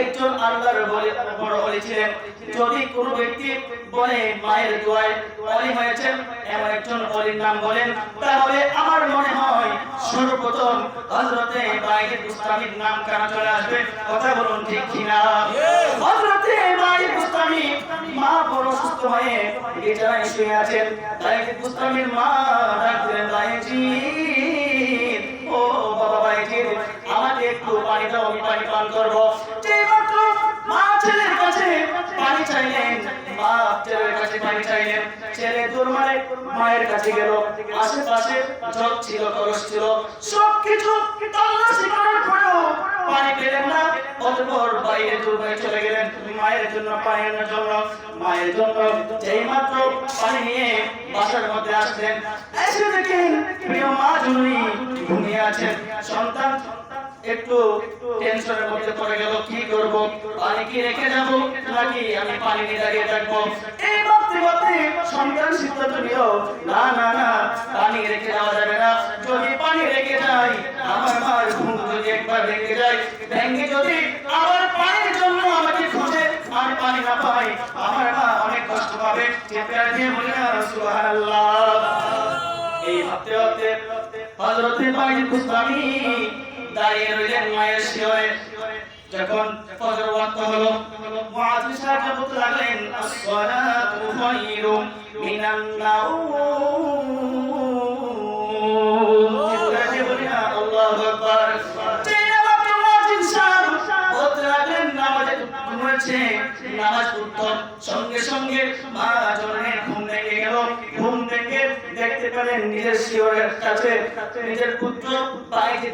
একজন আল্লাহর বলে বড় অলি ছিলেন। যদি কোনো ব্যক্তি বলে মায়ের দোয়ায় অলি হয়েছেন, এমন একজন অলির নাম বলেন, তাহলে আমার মনে হয় সর্বপ্রথম হজরতে বাইরে বুস্তামির নাম কানা চলে আসবে। কথা বলুন ঠিক কিনা? হজরতে বাইরে বুস্তামি মা বড় সুস্থ হয়ে বিছানায় শুয়ে আছেন। বাইরে বুস্তামির মা ডাকলেন বাইজি ও বাবা বাইজি আমাকে একটু পানি দাও, আমি পানি পান করব। পানি চাইলেন মায়ের না। মায়ের জন্য পানি আনার জন্য, মায়ের জন্য। যেই মাত্র পানি নিয়ে বাসার মধ্যে আসলেন, এসে দেখেন প্রিয় মা জননী ঘুমিয়ে আছেন। সন্তান একটু টেনশনের মধ্যে পড়ে গেল, কি করব? পানি কি রেখে যাব? নাকি আমি পানি নিয়ে দাঁড়িয়ে থাকব? এই ভাবতে ভাবতে সন্তান সিদ্ধান্ত নিল না না না, পানি রেখে যাওয়া যাবে না। যদি পানি রেখে যাই, আমার মার ঘুম যদি একবার ভেঙে যায়, ভেঙে যদি আবার পানির জন্য আমাকে খুঁজে আর পানি না পাই আমার মা অনেক কষ্ট পাবে। চিৎকার দিয়ে বলি না, সুবহানাল্লাহ। এই ভাবতে ভাবতে হজরতে বাইরে বুঝতামি দাঁড়িয়ে রইলেন মায়ের শিওরে যখন ফজর ওয়াক্ত হলো, মুআজ সাহেব বলতে লাগলেন, আসসালাতু খায়রুম মিনান নাউম চিৎকারে বলি আল্লাহু আকবার নামাজে পড়তাম সঙ্গে সঙ্গে মা জনের নিজের কাছে নিজের পুত্র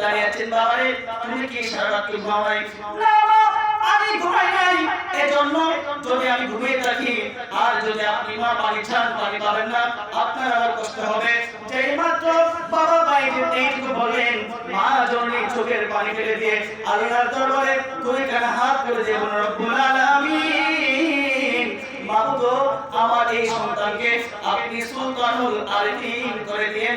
দাঁড়িয়ে আছেন। বাবারে, তুমি কি না আমি ঘুমাই নাই। এজন্য যদি আমি ঘুমিয়ে থাকি, আর যদি আপনি মা পানি পানি পাবেন না, আপনার আবার কষ্ট হবে। যেই মাত্র বাবা মা জননী চোখের পানি ফেলে দিয়ে আল্লাহর দরবারে দুই কানে হাত করে দিয়ে বলুন রব্বুল আলামিন আমার এই সন্তানকে আপনি সুলতানুল আরিফিন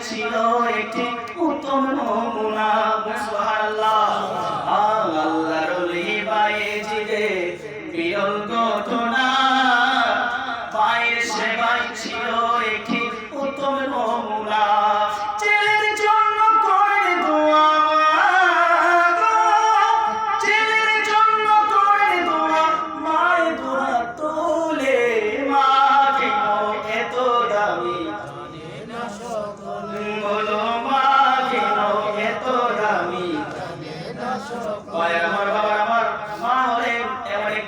ছিল একটি উত্তম নমুনা। সুবহানাল্লাহ। আল্লাহর ওলি বাইজিদের বিরল ঘটনা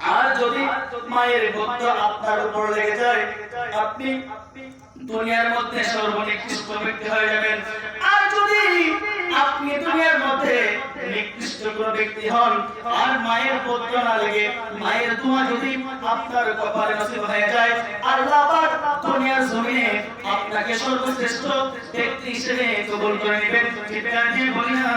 আর যদি মায়ের বদ্ধ আপনার উপর লেগে যায়, আপনি দুনিয়ার মধ্যে সর্বনিকৃষ্ট ব্যক্তি হয়ে যাবেন। আর যদি আপনি দুনিয়ার মধ্যে নিকৃষ্ট কোন ব্যক্তি হন, আর মায়ের পুত্র না লেগে, মায়ের দোয়া যদি আপনার কপালে নসিব হয়ে যায় দুনিয়ার জমিনে তাকে সর্বশ্রেষ্ঠ ব্যক্তি হিসেবে কবুল করে নেবেন। বলি না?